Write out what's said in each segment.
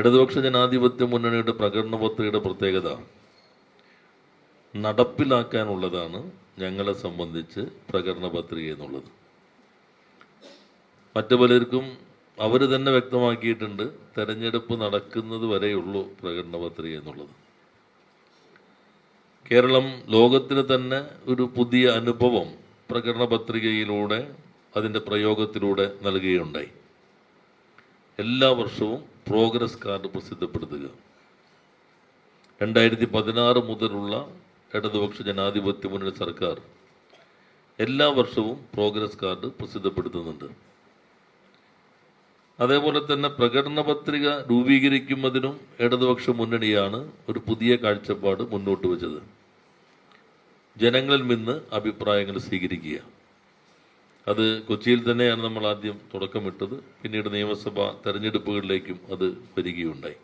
ഇടതുപക്ഷ ജനാധിപത്യ മുന്നണിയുടെ പ്രകടന പത്രികയുടെ പ്രത്യേകത നടപ്പിലാക്കാനുള്ളതാണ് ഞങ്ങളെ സംബന്ധിച്ച് പ്രകടന പത്രിക എന്നുള്ളത്. മറ്റു പലർക്കും അവർ തന്നെ വ്യക്തമാക്കിയിട്ടുണ്ട് തെരഞ്ഞെടുപ്പ് നടക്കുന്നത് വരെയുള്ളൂ പ്രകടന പത്രിക എന്നുള്ളത്. കേരളം ലോകത്തിന് തന്നെ ഒരു പുതിയ അനുഭവം പ്രകടന പത്രികയിലൂടെ അതിന്റെ പ്രയോഗത്തിലൂടെ നൽകുകയുണ്ടായി. എല്ലാ വർഷവും പ്രോഗ്രസ് കാർഡ് പ്രസിദ്ധപ്പെടുത്തുക. രണ്ടായിരത്തി പതിനാറ് മുതലുള്ള ഇടതുപക്ഷ ജനാധിപത്യ മുന്നണി സർക്കാർ എല്ലാ വർഷവും പ്രോഗ്രസ് കാർഡ് പ്രസിദ്ധപ്പെടുത്തുന്നുണ്ട്. അതേപോലെ തന്നെ പ്രകടന പത്രിക രൂപീകരിക്കുന്നതിനും ഇടതുപക്ഷ മുന്നണിയാണ് ഒരു പുതിയ കാഴ്ചപ്പാട് മുന്നോട്ട് വെച്ചത്. ജനങ്ങളിൽ നിന്ന് അഭിപ്രായങ്ങൾ സ്വീകരിക്കുക. അത് കൊച്ചിയിൽ തന്നെയാണ് നമ്മൾ ആദ്യം തുടക്കമിട്ടത്. പിന്നീട് നിയമസഭാ തെരഞ്ഞെടുപ്പുകളിലേക്കും അത് വരികയുണ്ടായി.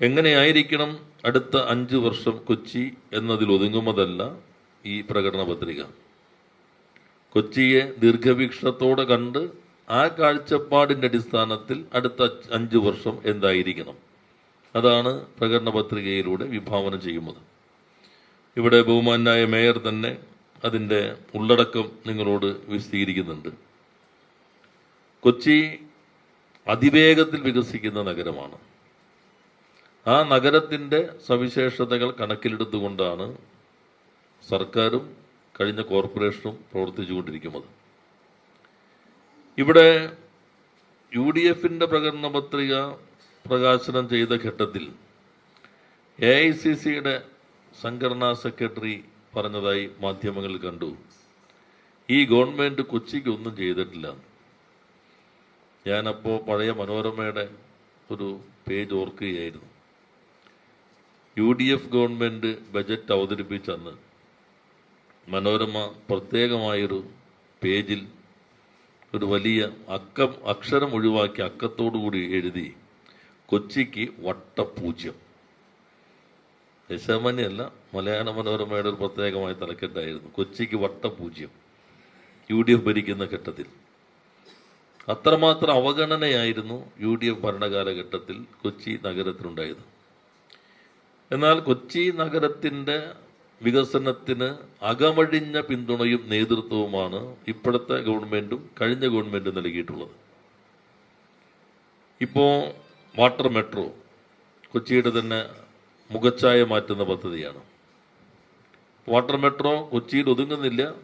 എങ്ങനെയായിരിക്കണം അടുത്ത അഞ്ച് വർഷം കൊച്ചി എന്നതിൽ ഒതുങ്ങുന്നതല്ല ഈ പ്രകടന പത്രിക. കൊച്ചിയെ ദീർഘവീക്ഷണത്തോടെ കണ്ട് ആ കാഴ്ചപ്പാടിന്റെ അടിസ്ഥാനത്തിൽ അടുത്ത അഞ്ച് വർഷം എന്തായിരിക്കണം? അതാണ് പ്രകടന പത്രികയിലൂടെ വിഭാവനം ചെയ്യുന്നത്. ഇവിടെ ബഹുമാനായ മേയർ തന്നെ അതിന്റെ ഉള്ളടക്കം നിങ്ങളോട് വിശദീകരിക്കുന്നുണ്ട്. കൊച്ചി അതിവേഗത്തിൽ വികസിക്കുന്ന നഗരമാണ്. ആ നഗരത്തിന്റെ സവിശേഷതകൾ കണക്കിലെടുത്തുകൊണ്ടാണ് സർക്കാരും കഴിഞ്ഞ കോർപ്പറേഷനും പ്രവർത്തിച്ചുകൊണ്ടിരിക്കുന്നത്. ഇവിടെ യു ഡി എഫിന്റെ പ്രകടന പത്രിക പ്രകാശനം ചെയ്ത ഘട്ടത്തിൽ എ ഐ സി സിയുടെ സംഘടനാ സെക്രട്ടറി പറഞ്ഞതായി മാധ്യമങ്ങളിൽ കണ്ടു. ഈ ഗവൺമെന്റ് കൊച്ചിക്ക് ഒന്നും ചെയ്തിട്ടില്ല. ഞാനപ്പോൾ പഴയ മനോരമയുടെ ഒരു page ഓർക്കുകയായിരുന്നു. U D F government budget അവതരിപ്പിച്ചന്ന്. Manorama പ്രത്യേകമായൊരു പേജിൽ ഒരു വലിയ അക്കം അക്ഷരം ഒഴിവാക്കി അക്കത്തോടു കൂടി എഴുതി കൊച്ചിക്ക് വട്ടപൂജ്യം. യശാമാന്യല്ല മലയാള മനോരമയുടെ ഒരു പ്രത്യേകമായ തലക്കെട്ടായിരുന്നു. കൊച്ചിക്ക് വട്ടപൂജ്യം. യു ഡി എഫ് ഭരിക്കുന്ന ഘട്ടത്തിൽ. അത്രമാത്രം അവഗണനയായിരുന്നു യു ഡി എഫ് ഭരണകാലഘട്ടത്തിൽ കൊച്ചി നഗരത്തിനുണ്ടായത് എന്നാൽ കൊച്ചി നഗരത്തിന്റെ വികസനത്തിന് അകമഴിഞ്ഞ പിന്തുണയും നേതൃത്വവുമാണ് ഇപ്പോഴത്തെ ഗവൺമെന്റും കഴിഞ്ഞ ഗവൺമെന്റും നൽകിയിട്ടുള്ളത്. ഇപ്പോൾ വാട്ടർ മെട്രോ കൊച്ചിയുടെ തന്നെ മുഖച്ഛായ മാറ്റുന്ന പദ്ധതിയാണ്. വാട്ടർ മെട്രോ കൊച്ചിയിൽ ഒതുങ്ങുന്നില്ല.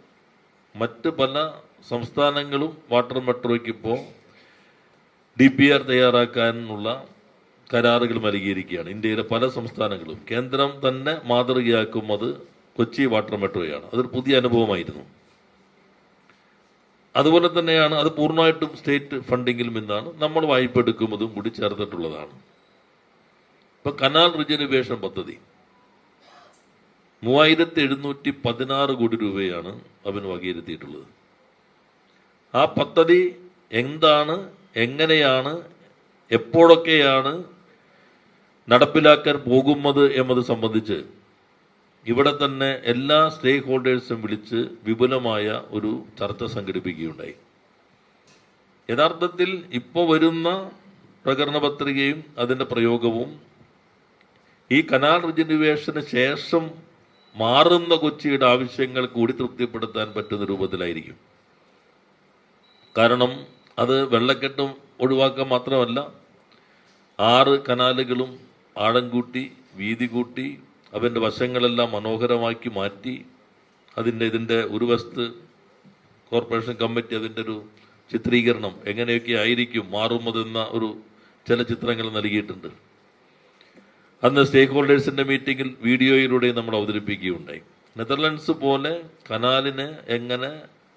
മറ്റ് പല സംസ്ഥാനങ്ങളും വാട്ടർ മെട്രോയ്ക്ക് ഇപ്പോൾ ഡി പി ആർ തയ്യാറാക്കാനുള്ള കരാറുകൾ നൽകിയിരിക്കുകയാണ്. ഇന്ത്യയിലെ പല സംസ്ഥാനങ്ങളും. കേന്ദ്രം തന്നെ മാതൃകയാക്കും മാതൃകയാക്കുന്നത് കൊച്ചി വാട്ടർ മെട്രോയാണ്. അതൊരു പുതിയ അനുഭവമായിരുന്നു. അതുപോലെ തന്നെയാണ് അത് പൂർണമായിട്ടും സ്റ്റേറ്റ് ഫണ്ടിങ്ങിൽ നിന്നാണ്. നമ്മൾ വായ്പ എടുക്കുന്നതും കൂടി ചേർത്തിട്ടുള്ളതാണ്. ഇപ്പൊ കനാൽ റിജനുവേഷൻ പദ്ധതി. മൂവായിരത്തി എഴുന്നൂറ്റി പതിനാറ് കോടി രൂപയാണ് അവൻ വകയിരുത്തിയിട്ടുള്ളത്. ആ പദ്ധതി എന്താണ് എങ്ങനെയാണ് എപ്പോഴൊക്കെയാണ് നടപ്പിലാക്കാൻ പോകുന്നത് എന്നത് സംബന്ധിച്ച് ഇവിടെ തന്നെ എല്ലാ സ്റ്റേക്ക് ഹോൾഡേഴ്സും വിളിച്ച് വിപുലമായ ഒരു ചർച്ച സംഘടിപ്പിക്കുകയുണ്ടായി. യഥാർത്ഥത്തിൽ ഇപ്പോൾ വരുന്ന പ്രകടന പത്രികയും അതിന്റെ പ്രയോഗവും ഈ കനാൽ റിജനുവേഷന് ശേഷം മാറുന്ന കൊച്ചിയുടെ ആവശ്യങ്ങൾ കൂടി തൃപ്തിപ്പെടുത്താൻ പറ്റുന്ന രൂപത്തിലായിരിക്കും. കാരണം അത് വെള്ളക്കെട്ടും ഒഴിവാക്കാൻ മാത്രമല്ല ആറ് കനാലുകളും ആഴം കൂട്ടി വീതി കൂട്ടി അവന്റെ വശങ്ങളെല്ലാം മനോഹരമാക്കി മാറ്റി അതിന്റെ ഇതിന്റെ ഒരു വസ്ത് കോർപ്പറേഷൻ കമ്മിറ്റി അതിന്റെ ഒരു ചിത്രീകരണം എങ്ങനെയൊക്കെ ആയിരിക്കും മാറുമതെന്ന ഒരു ചില ചിത്രങ്ങൾ നൽകിയിട്ടുണ്ട്. അന്ന് സ്റ്റേക്ക് ഹോൾഡേഴ്സിന്റെ മീറ്റിങ്ങിൽ വീഡിയോയിലൂടെ നമ്മൾ അവതരിപ്പിക്കുകയുണ്ടായി. നെതർലൻഡ്സ് പോലെ കനാലിനെ എങ്ങനെ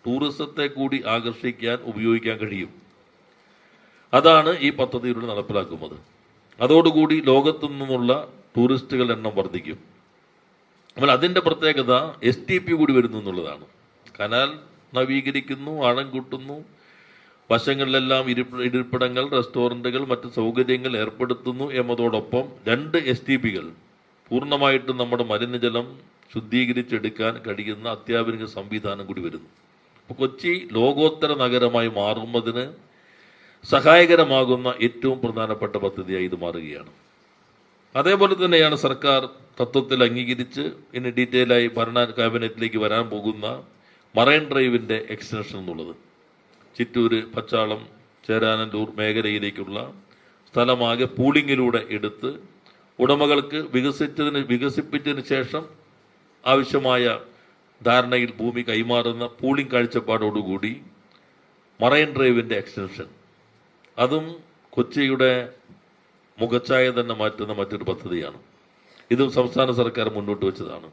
ടൂറിസത്തെ കൂടി ആകർഷിക്കാൻ ഉപയോഗിക്കാൻ കഴിയും? അതാണ് ഈ പദ്ധതിയിലൂടെ നടപ്പിലാക്കുന്നത്. അതോടുകൂടി ലോകത്തു നിന്നുള്ള ടൂറിസ്റ്റുകളുടെ എണ്ണം വർദ്ധിക്കും. നമ്മൾ അതിന്റെ പ്രത്യേകത എസ് ടി പി കൂടി വരുന്നു എന്നുള്ളതാണ്. കനാൽ നവീകരിക്കുന്നു ആഴം കൂട്ടുന്നു വശങ്ങളിലെല്ലാം ഇരിപ്പ് ഇരിപ്പിടങ്ങൾ റെസ്റ്റോറന്റുകൾ മറ്റ് സൗകര്യങ്ങൾ ഏർപ്പെടുത്തുന്നു എന്നതോടൊപ്പം രണ്ട് എസ് ടി പികൾ പൂർണമായിട്ടും നമ്മുടെ മലിനജലം ശുദ്ധീകരിച്ചെടുക്കാൻ കഴിയുന്ന അത്യാധുനിക സംവിധാനം കൂടി വരുന്നു. അപ്പോൾ കൊച്ചി ലോകോത്തര നഗരമായി മാറുന്നതിന് സഹായകരമാകുന്ന ഏറ്റവും പ്രധാനപ്പെട്ട പദ്ധതിയായി ഇത് മാറുകയാണ്. അതേപോലെ തന്നെയാണ് സർക്കാർ തത്വത്തിൽ അംഗീകരിച്ച് ഇനി ഡീറ്റെയിൽ ആയി ഭരണ ക്യാബിനറ്റിലേക്ക് വരാൻ പോകുന്ന മറൈൻ ഡ്രൈവിന്റെ എക്സ്റ്റൻഷൻ എന്നുള്ളത്. ചിറ്റൂര് പച്ചാളം ചേരാനല്ലൂർ മേഖലയിലേക്കുള്ള സ്ഥലമാകെ പൂളിങ്ങിലൂടെ എടുത്ത് ഉടമകൾക്ക് വികസിച്ചതിന് വികസിപ്പിച്ചതിന് ശേഷം ആവശ്യമായ ധാരണയിൽ ഭൂമി കൈമാറുന്ന പൂളിംഗ് കാഴ്ചപ്പാടോടുകൂടി മറൈൻ ഡ്രൈവിന്റെ എക്സ്റ്റൻഷൻ. അതും കൊച്ചിയുടെ മുഖച്ഛായ തന്നെ മാറ്റുന്ന മറ്റൊരു പദ്ധതിയാണ്. ഇതും സംസ്ഥാന സർക്കാർ മുന്നോട്ട് വെച്ചതാണ്.